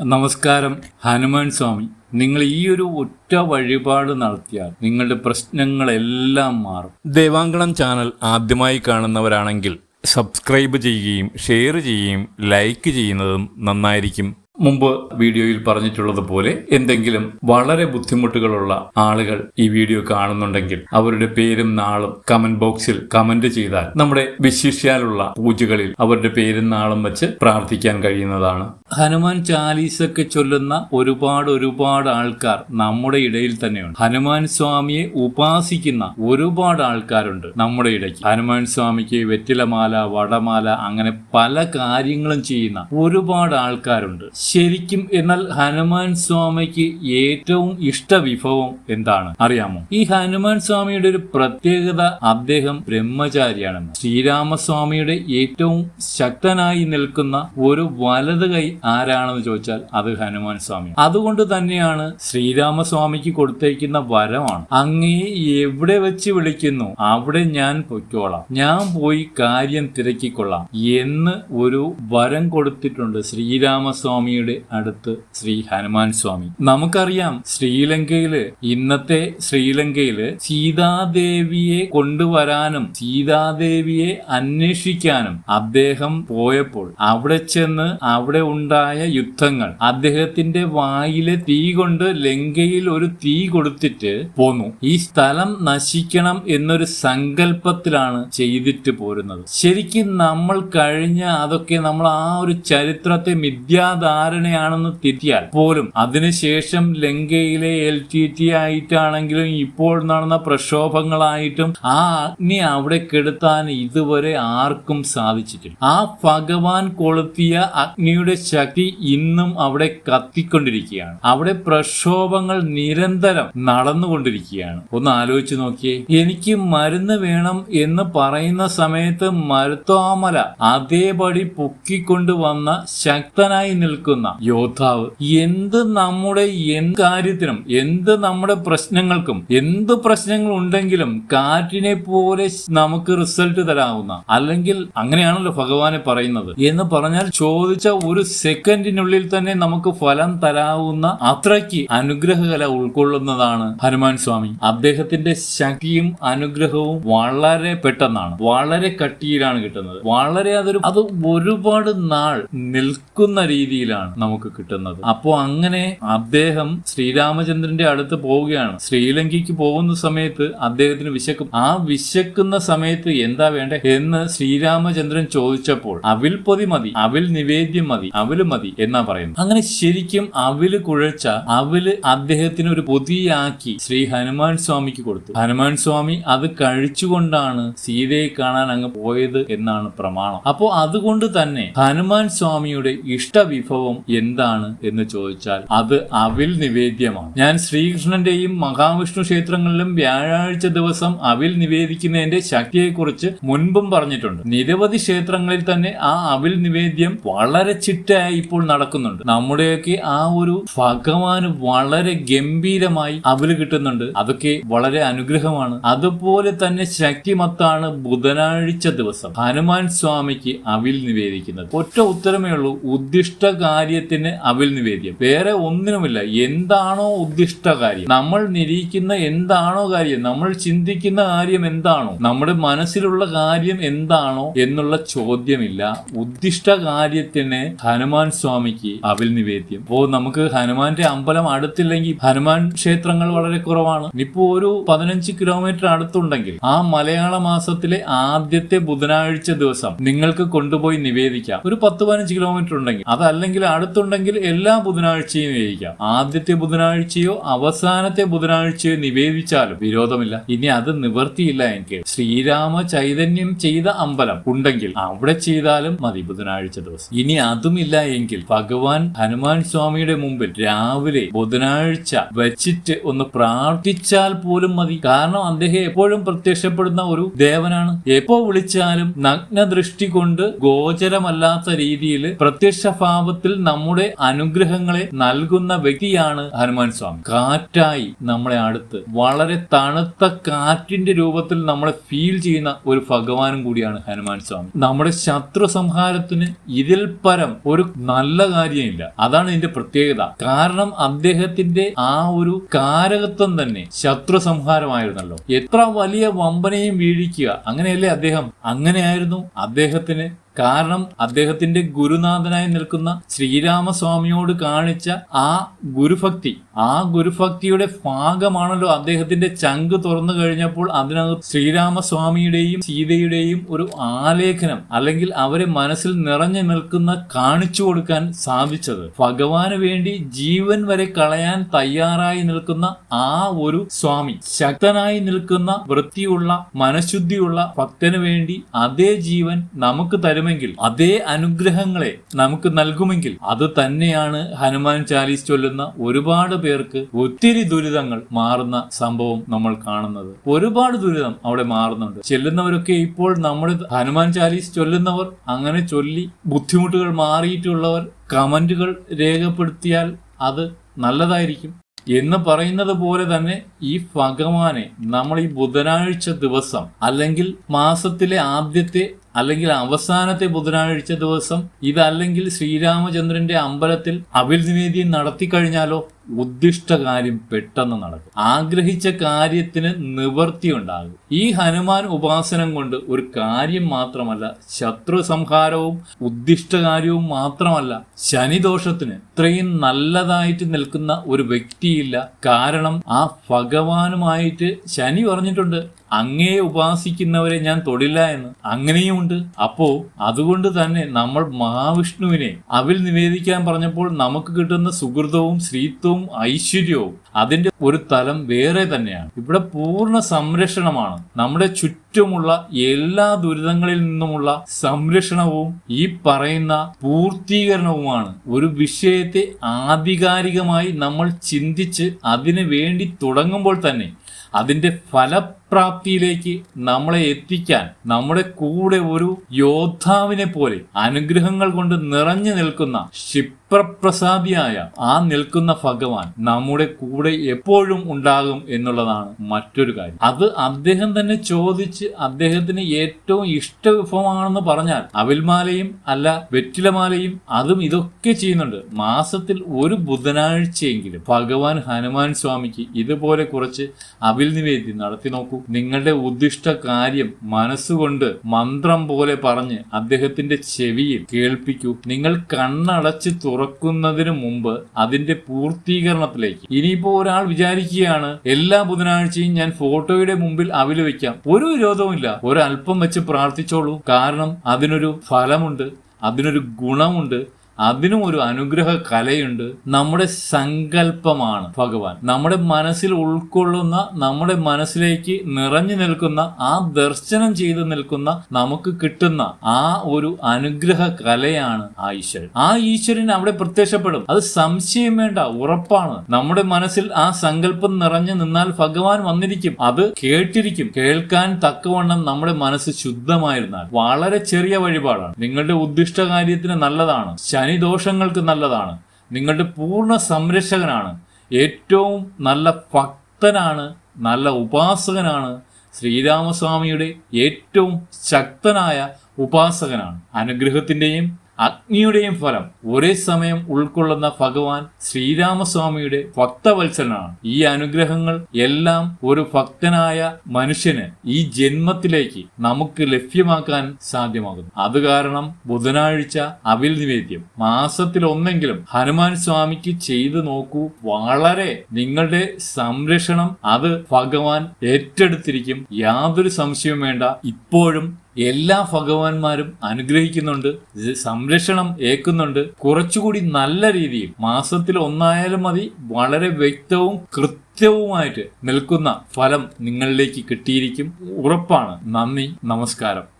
നമസ്കാരം ഹനുമാൻ സ്വാമി. നിങ്ങൾ ഈ ഒരു ഒറ്റ വഴിപാട് നടത്തിയാൽ നിങ്ങളുടെ പ്രശ്നങ്ങളെല്ലാം മാറും. ദേവാങ്കണം ചാനൽ ആദ്യമായി കാണുന്നവരാണെങ്കിൽ സബ്സ്ക്രൈബ് ചെയ്യുകയും ഷെയർ ചെയ്യുകയും ലൈക്ക് ചെയ്യുന്നതും നന്നായിരിക്കും. മുമ്പ് വീഡിയോയിൽ പറഞ്ഞിട്ടുള്ളതുപോലെ എന്തെങ്കിലും വളരെ ബുദ്ധിമുട്ടുകളുള്ള ആളുകൾ ഈ വീഡിയോ കാണുന്നുണ്ടെങ്കിൽ അവരുടെ പേരും നാളും കമന്റ് ബോക്സിൽ കമന്റ് ചെയ്താൽ നമ്മുടെ വിശിഷ്യാലുള്ള പൂജകളിൽ അവരുടെ പേരും നാളും വെച്ച് പ്രാർത്ഥിക്കാൻ കഴിയുന്നതാണ്. ഹനുമാൻ ചാലീസൊക്കെ ചൊല്ലുന്ന ഒരുപാട് ഒരുപാട് ആൾക്കാർ നമ്മുടെ ഇടയിൽ തന്നെയുണ്ട്. ഹനുമാൻ സ്വാമിയെ ഉപാസിക്കുന്ന ഒരുപാട് ആൾക്കാരുണ്ട് നമ്മുടെ ഇടയ്ക്ക്. ഹനുമാൻ സ്വാമിക്ക് വെറ്റിലമാല വടമാല അങ്ങനെ പല കാര്യങ്ങളും ചെയ്യുന്ന ഒരുപാട് ആൾക്കാരുണ്ട്. ശരിക്കും എന്നാൽ ഹനുമാൻ സ്വാമിക്ക് ഏറ്റവും ഇഷ്ട വിഭവം എന്താണ്? അറിയാമോ? ഈ ഹനുമാൻ സ്വാമിയുടെ ഒരു പ്രത്യേകത അദ്ദേഹം ബ്രഹ്മചാരിയാണെന്ന്. ശ്രീരാമസ്വാമിയുടെ ഏറ്റവും ശക്തനായി നിൽക്കുന്ന ഒരു വലത് കൈ ആരാണെന്ന് ചോദിച്ചാൽ അത് ഹനുമാൻ സ്വാമി. അതുകൊണ്ട് തന്നെയാണ് ശ്രീരാമസ്വാമിക്ക് കൊടുത്തേക്കുന്ന വരമാണ്. അങ്ങേ എവിടെ വെച്ച് വിളിക്കുന്നു? അവിടെ ഞാൻ പൊയ്ക്കോളാം. ഞാൻ പോയി കാര്യം തിരക്കിക്കൊള്ളാം എന്ന് ഒരു വരം കൊടുത്തിട്ടുണ്ട് ശ്രീരാമസ്വാമിയുടെ അടുത്ത് ശ്രീ ഹനുമാൻ സ്വാമി. നമുക്കറിയാം ശ്രീലങ്കയിൽ ഇന്നത്തെ ശ്രീലങ്കയിൽ സീതാദേവിയെ കൊണ്ടുവരാനും സീതാദേവിയെ അന്വേഷിക്കാനും അദ്ദേഹം പോയപ്പോൾ അവിടെ ചെന്ന് അവിടെ ഉണ്ടായ യുദ്ധങ്ങൾ അദ്ദേഹത്തിന്റെ വായിലെ തീ കൊണ്ട് ലങ്കയിൽ ഒരു തീ കൊടുത്തിട്ട് പോന്നു. ഈ സ്ഥലം നശിക്കണം എന്നൊരു സങ്കല്പത്തിലാണ് ചെയ്തിട്ട് പോരുന്നത്. ശരിക്കും നമ്മൾ കഴിഞ്ഞ അതൊക്കെ നമ്മൾ ആ ഒരു ചരിത്രത്തെ മിഥ്യാധാരണയാണെന്ന് തെറ്റിയാൽ പോലും അതിനുശേഷം ലങ്കയിലെ എൽ ടി ടി ആയിട്ടാണെങ്കിലും ഇപ്പോൾ നടന്ന പ്രക്ഷോഭങ്ങളായിട്ടും ആ അഗ്നി അവിടെ കെടുത്താൻ ഇതുവരെ ആർക്കും സാധിച്ചിട്ടില്ല. ആ ഭഗവാൻ കൊളുത്തിയ അഗ്നിയുടെ ശക്തി ഇന്നും അവിടെ കത്തിക്കൊണ്ടിരിക്കുകയാണ്. അവിടെ പ്രക്ഷോഭങ്ങൾ നിരന്തരം നടന്നുകൊണ്ടിരിക്കുകയാണ്. ഒന്ന് ആലോചിച്ച് നോക്കിയേ. എനിക്ക് മരുന്ന് വേണം എന്ന് പറയുന്ന സമയത്ത് മരുത്തോമല അതേപടി പൊക്കിക്കൊണ്ടുവന്ന വന്ന ശക്തനായി നിൽക്കുന്ന യോദ്ധാവ്. എന്ത് നമ്മുടെ എന്ത് കാര്യത്തിനും എന്ത് നമ്മുടെ പ്രശ്നങ്ങൾക്കും എന്ത് പ്രശ്നങ്ങൾ ഉണ്ടെങ്കിലും കാറ്റിനെ പോലെ നമുക്ക് റിസൾട്ട് തരാവുന്ന അല്ലെങ്കിൽ അങ്ങനെയാണല്ലോ ഭഗവാനെ പറയുന്നത് എന്ന് പറഞ്ഞാൽ ചോദിച്ച ഒരു സെക്കൻഡിനുള്ളിൽ തന്നെ നമുക്ക് ഫലം തരാവുന്ന അത്രയ്ക്ക് അനുഗ്രഹകല ഉൾക്കൊള്ളുന്നതാണ് ഹനുമാൻ സ്വാമി. അദ്ദേഹത്തിന്റെ ശക്തിയും അനുഗ്രഹവും വളരെ പെട്ടെന്നാണ് വളരെ കട്ടിയിലാണ് കിട്ടുന്നത്. വളരെ അതൊരു അത് ഒരുപാട് നാൾ നിൽക്കുന്ന രീതിയിലാണ് നമുക്ക് കിട്ടുന്നത്. അപ്പോ അങ്ങനെ അദ്ദേഹം ശ്രീരാമചന്ദ്രന്റെ അടുത്ത് പോവുകയാണ്. ശ്രീലങ്കയ്ക്ക് പോകുന്ന സമയത്ത് അദ്ദേഹത്തിന് വിശക്കും ആ വിശക്കുന്ന സമയത്ത് എന്താ വേണ്ടേ എന്ന് ശ്രീരാമചന്ദ്രൻ ചോദിച്ചപ്പോൾ അവിൽ പൊതി മതി അവിൽ നിവേദ്യം മതി അവിൽ മതി എന്നാ പറയുന്നത് അങ്ങനെ ശരിക്കും അവിൽ കുഴച്ച അവിൽ അദ്ദേഹത്തിന് ഒരു പൊതിയാക്കി ശ്രീ ഹനുമാൻ സ്വാമിക്ക് കൊടുത്തു. ഹനുമാൻ സ്വാമി അത് കഴിച്ചുകൊണ്ടാണ് സീതയെ കാണാൻ അങ്ങ് പോയത് എന്നാണ് പ്രമാണം. അപ്പോ അതുകൊണ്ട് തന്നെ ഹനുമാൻ സ്വാമിയുടെ ഇഷ്ടവിഭവം എന്താണ് എന്ന് ചോദിച്ചാൽ അത് അവിൽ നിവേദ്യമാണ്. ഞാൻ ശ്രീകൃഷ്ണന്റെയും മഹാവിഷ്ണു ക്ഷേത്രങ്ങളിലും വ്യാഴാഴ്ച ദിവസം അവിൽ നിവേദിക്കുന്നതിന്റെ ശക്തിയെക്കുറിച്ച് മുൻപും പറഞ്ഞിട്ടുണ്ട്. നിരവധി ക്ഷേത്രങ്ങളിൽ തന്നെ ആ അവിൽ നിവേദ്യം വളരെ ചിട്ടയായി ഇപ്പോൾ നടക്കുന്നുണ്ട്. നമ്മുടെയൊക്കെ ആ ഒരു ഭഗവാന് വളരെ ഗംഭീരമായി അവിൽ കിട്ടുന്നുണ്ട്. അതൊക്കെ വളരെ അനുഗ്രഹമാണ്. അതുപോലെ തന്നെ ശക്തിമത്താണ് ബുധനാഴ്ച ദിവസം. ഹനുമാൻ സ്വാമിക്ക് അവിൽ നിവേദിക്കുന്നത്. ഒറ്റ ഉത്തരമേ ഉള്ളൂ. ഉദ്ദിഷ്ട കാര്യത്തിന് അവിൽ നിവേദ്യം. വേറെ ഒന്നിനുമില്ല. എന്താണോ ഉദ്ദിഷ്ട കാര്യം. നമ്മൾ നിരീക്കുന്ന എന്താണോ കാര്യം നമ്മൾ ചിന്തിക്കുന്ന കാര്യം എന്താണോ നമ്മുടെ മനസ്സിലുള്ള കാര്യം എന്താണോ എന്നുള്ള ചോദ്യമില്ല. ഉദ്ദിഷ്ട കാര്യത്തിന് ഹനുമാൻ സ്വാമിക്ക് അവിൽ നിവേദ്യം. അപ്പോ നമുക്ക് ഹനുമാന്റെ അമ്പലം അടുത്തില്ലെങ്കിൽ ഹനുമാൻ ക്ഷേത്രങ്ങൾ വളരെ കുറവാണ്. ഇപ്പോ ഒരു പതിനഞ്ച് കിലോമീറ്റർ അടുത്തുണ്ടെങ്കിൽ ആ മലയാള മാസത്തിലെ ആദ്യത്തെ ബുധനാഴ്ച ദിവസം നിങ്ങൾക്ക് കൊണ്ടുപോയി നിവേദിക്കാം. ഒരു പത്ത് പതിനഞ്ച് കിലോമീറ്റർ ഉണ്ടെങ്കിൽ. അതല്ലെങ്കിൽ അടുത്തുണ്ടെങ്കിൽ എല്ലാ ബുധനാഴ്ചയും നിവേദിക്കാം ആദ്യത്തെ ബുധനാഴ്ചയോ അവസാനത്തെ ബുധനാഴ്ചയോ നിവേദിച്ചാലും വിരോധമില്ല. ഇനി അത് നിവർത്തിയില്ല എനിക്ക് ശ്രീരാമ ചൈതന്യം ചെയ്ത അമ്പലം ഉണ്ടെങ്കിൽ അവിടെ ചെയ്താലും മതി ബുധനാഴ്ച ദിവസം. ഇനി അതുമില്ല എങ്കിൽ ഭഗവാൻ ഹനുമാൻ സ്വാമിയുടെ മുമ്പിൽ രാവിലെ ബുധനാഴ്ച വെച്ചിട്ട് ഒന്ന് പ്രാർത്ഥിച്ചാൽ പോലും മതി. കാരണം അദ്ദേഹം എപ്പോഴും പ്രത്യക്ഷപ്പെടുന്ന ഒരു ദേവനാണ്. എപ്പോ വിളിച്ചാലും നഗ്ന ദൃഷ്ടി കൊണ്ട് ഗോചരമല്ലാത്ത രീതിയിൽ പ്രത്യക്ഷ ഭാവത്തിൽ നമ്മുടെ അനുഗ്രഹങ്ങളെ നൽകുന്ന വ്യക്തിയാണ് ഹനുമാൻ സ്വാമി. കാറ്റായി നമ്മളെ അടുത്ത് വളരെ തണുത്ത കാറ്റിന്റെ രൂപത്തിൽ നമ്മളെ ഫീൽ ചെയ്യുന്ന ഒരു ഭഗവാനും കൂടിയാണ് ഹനുമാൻ സ്വാമി. നമ്മുടെ ശത്രു സംഹാരത്തിന് ഇതിൽ പരം ഒരു നല്ല കാര്യമില്ല. അതാണ് ഇതിന്റെ പ്രത്യേകത. കാരണം അദ്ദേഹത്തിന്റെ ആ ഒരു കാരകത്വം തന്നെ ശത്രു സംഹാരമായിരുന്നല്ലോ. എത്ര വലിയ വമ്പനയും വീഴിക്കുക അങ്ങനെയല്ലേ അദ്ദേഹം? അങ്ങനെയായിരുന്നു അദ്ദേഹത്തിന് കാരണം അദ്ദേഹത്തിന്റെ ഗുരുനാഥനായി നിൽക്കുന്ന ശ്രീരാമസ്വാമിയോട് കാണിച്ച ആ ഗുരുഭക്തി ആ ഗുരുഭക്തിയുടെ ഭാഗമാണല്ലോ അദ്ദേഹത്തിന്റെ ചങ്ക് തുറന്നു കഴിഞ്ഞപ്പോൾ അതിനകത്ത് ശ്രീരാമസ്വാമിയുടെയും സീതയുടെയും ഒരു ആലേഖനം അല്ലെങ്കിൽ അവരെ മനസ്സിൽ നിറഞ്ഞു നിൽക്കുന്ന കാണിച്ചു കൊടുക്കാൻ സാധിച്ചത്. ഭഗവാന് വേണ്ടി ജീവൻ വരെ കളയാൻ തയ്യാറായി നിൽക്കുന്ന ആ ഒരു സ്വാമി ശക്തനായി നിൽക്കുന്ന വൃത്തിയുള്ള മനഃശുദ്ധിയുള്ള ഭക്തന് വേണ്ടി അതേ ജീവൻ നമുക്ക് തരുമെങ്കിൽ അതേ അനുഗ്രഹങ്ങളെ നമുക്ക് നൽകുമെങ്കിൽ അത് തന്നെയാണ് ഹനുമാൻ ചാലീസ് ചൊല്ലുന്ന ഒരുപാട് പേർക്ക് ഒത്തിരി ദുരിതങ്ങൾ മാറുന്ന സംഭവം നമ്മൾ കാണുന്നത്. ഒരുപാട് ദുരിതം അവിടെ മാറുന്നുണ്ട്. ചെല്ലുന്നവരൊക്കെ ഇപ്പോൾ നമ്മുടെ ഹനുമാൻ ചാലീസ് ചൊല്ലുന്നവർ അങ്ങനെ ചൊല്ലി ബുദ്ധിമുട്ടുകൾ മാറിയിട്ടുള്ളവർ കമന്റുകൾ രേഖപ്പെടുത്തിയാൽ അത് നല്ലതായിരിക്കും. എന്ന് പറയുന്നത് പോലെ തന്നെ ഈ ഭഗവാനെ നമ്മൾ ഈ ബുധനാഴ്ച ദിവസം അല്ലെങ്കിൽ മാസത്തിലെ ആദ്യത്തെ അല്ലെങ്കിൽ അവസാനത്തെ ബുധനാഴ്ച ദിവസം ഇതല്ലെങ്കിൽ ശ്രീരാമചന്ദ്രന്റെ അമ്പലത്തിൽ അവിൽ നിവേദ്യം നടത്തി കഴിഞ്ഞാലോ? ഉദ്ദിഷ്ട കാര്യം പെട്ടെന്ന് നടക്കും. ആഗ്രഹിച്ച കാര്യത്തിന് നിവർത്തി ഉണ്ടാകും. ഈ ഹനുമാൻ ഉപാസനം കൊണ്ട് ഒരു കാര്യം മാത്രമല്ല ശത്രു സംഹാരവും ഉദ്ദിഷ്ട കാര്യവും മാത്രമല്ല ശനിദോഷത്തിന് ഇത്രയും നല്ലതായിട്ട് നിൽക്കുന്ന ഒരു വ്യക്തിയില്ല. കാരണം ആ ഭഗവാനുമായിട്ട് ശനി പറഞ്ഞിട്ടുണ്ട്. അങ്ങയെ ഉപാസിക്കുന്നവരെ ഞാൻ തൊടില്ല എന്ന്. അങ്ങനെയുമുണ്ട് അപ്പോ അതുകൊണ്ട് തന്നെ നമ്മൾ മഹാവിഷ്ണുവിനെ അവിൽ നിവേദിക്കാൻ പറഞ്ഞപ്പോൾ നമുക്ക് കിട്ടുന്ന സുഹൃതവും ശ്രീത്വവും ഐശ്വര്യവും അതിന്റെ ഒരു തലം വേറെ തന്നെയാണ്. ഇവിടെ പൂർണ സംരക്ഷണമാണ്. നമ്മുടെ ചുറ്റുമുള്ള എല്ലാ ദുരിതങ്ങളിൽ നിന്നുമുള്ള സംരക്ഷണവും ഈ പറയുന്ന പൂർത്തീകരണവുമാണ്. ഒരു വിഷയത്തെ ആധികാരികമായി നമ്മൾ ചിന്തിച്ച് അതിനു വേണ്ടി തുടങ്ങുമ്പോൾ തന്നെ അതിന്റെ ഫലപ്രാപ്തിയിലേക്ക് നമ്മളെ എത്തിക്കാൻ നമ്മുടെ കൂടെ ഒരു യോദ്ധാവിനെ പോലെ അനുഗ്രഹങ്ങൾ കൊണ്ട് നിറഞ്ഞു നിൽക്കുന്ന ക്ഷിപ്രപ്രസാദിയായ ആ നിൽക്കുന്ന ഭഗവാൻ നമ്മുടെ കൂടെ എപ്പോഴും ഉണ്ടാകും എന്നുള്ളതാണ് മറ്റൊരു കാര്യം. അത് അദ്ദേഹം തന്നെ ചോദിച്ച് അദ്ദേഹത്തിന് ഏറ്റവും ഇഷ്ട വിഭവമാണെന്ന് പറഞ്ഞാൽ അവിൽമാലയും അല്ല വെറ്റിലമാലയും അതും ഇതൊക്കെ ചെയ്യുന്നുണ്ട്. മാസത്തിൽ ഒരു ബുധനാഴ്ചയെങ്കിലും ഭഗവാൻ ഹനുമാൻ സ്വാമിക്ക് ഇതുപോലെ കുറച്ച് അവിൽ നിവേദ്യം നടത്തി നോക്കൂ. നിങ്ങളുടെ ഉദ്ദിഷ്ട കാര്യം മനസ്സുകൊണ്ട് മന്ത്രം പോലെ പറഞ്ഞ് അദ്ദേഹത്തിന്റെ ചെവിയിൽ കേൾപ്പിക്കൂ. നിങ്ങൾ കണ്ണടച്ച് തുറക്കുന്നതിന് മുമ്പ് അതിന്റെ പൂർത്തീകരണത്തിലേക്ക്. ഇനിയിപ്പോ ഒരാൾ വിചാരിക്കുകയാണ് എല്ലാ ബുധനാഴ്ചയും ഞാൻ ഫോട്ടോയുടെ മുമ്പിൽ അവിൽ വെക്കാം. ഒരു വിരോധവുമില്ല ഒരല്പം വെച്ച് പ്രാർത്ഥിച്ചോളൂ. കാരണം അതിനൊരു ഫലമുണ്ട് അതിനൊരു ഗുണമുണ്ട്. അതിനും ഒരു അനുഗ്രഹ കലയുണ്ട്. നമ്മുടെ സങ്കല്പമാണ് ഭഗവാൻ. നമ്മുടെ മനസ്സിൽ ഉൾക്കൊള്ളുന്ന നമ്മുടെ മനസ്സിലേക്ക് നിറഞ്ഞു നിൽക്കുന്ന ആ ദർശനം ചെയ്തു നിൽക്കുന്ന നമുക്ക് കിട്ടുന്ന ആ ഒരു അനുഗ്രഹ കലയാണ് ആ ഈശ്വരൻ. ആ ഈശ്വരൻ അവിടെ പ്രത്യക്ഷപ്പെടും. അത് സംശയം വേണ്ട ഉറപ്പാണ്. നമ്മുടെ മനസ്സിൽ ആ സങ്കല്പം നിറഞ്ഞു നിന്നാൽ ഭഗവാൻ വന്നിരിക്കും. അത് കേട്ടിരിക്കും. കേൾക്കാൻ തക്കവണ്ണം നമ്മുടെ മനസ്സ് ശുദ്ധമായിരുന്നാൽ. വളരെ ചെറിയ വഴിപാടാണ്. നിങ്ങളുടെ ഉദ്ദിഷ്ട കാര്യത്തിന് നല്ലതാണ് ശനിദോഷങ്ങൾക്ക് നല്ലതാണ്. നിങ്ങളുടെ പൂർണ സംരക്ഷകനാണ്. ഏറ്റവും നല്ല ഭക്തനാണ് നല്ല ഉപാസകനാണ് ശ്രീരാമസ്വാമിയുടെ ഏറ്റവും ശക്തനായ ഉപാസകനാണ്. അനുഗ്രഹത്തിന്റെയും അഗ്നിയുടെയും ഫലം ഒരേ സമയം ഉൾക്കൊള്ളുന്ന ഭഗവാൻ ശ്രീരാമസ്വാമിയുടെ ഭക്തവത്സരനാണ് ഈ അനുഗ്രഹങ്ങൾ എല്ലാം ഒരു ഭക്തനായ മനുഷ്യന് ഈ ജന്മത്തിലേക്ക് നമുക്ക് ലഭ്യമാക്കാൻ സാധ്യമാകുന്നു. അത് കാരണം ബുധനാഴ്ച അവിൽ നിവേദ്യം മാസത്തിൽ ഒന്നെങ്കിലും ഹനുമാൻ സ്വാമിക്ക് ചെയ്തു നോക്കൂ. വളരെ നിങ്ങളുടെ സംരക്ഷണം. അത് ഭഗവാൻ ഏറ്റെടുത്തിരിക്കും. യാതൊരു സംശയവും വേണ്ട. ഇപ്പോഴും എല്ലാ ഭഗവാന്മാരും അനുഗ്രഹിക്കുന്നുണ്ട് സംരക്ഷണം ഏക്കുന്നുണ്ട് കുറച്ചുകൂടി നല്ല രീതിയിൽ മാസത്തിൽ ഒന്നായാലും മതി വളരെ വ്യക്തവും കൃത്യവുമായിട്ട് നിൽക്കുന്ന ഫലം നിങ്ങളിലേക്ക് കിട്ടിയിരിക്കും. ഉറപ്പാണ്. നന്ദി നമസ്കാരം.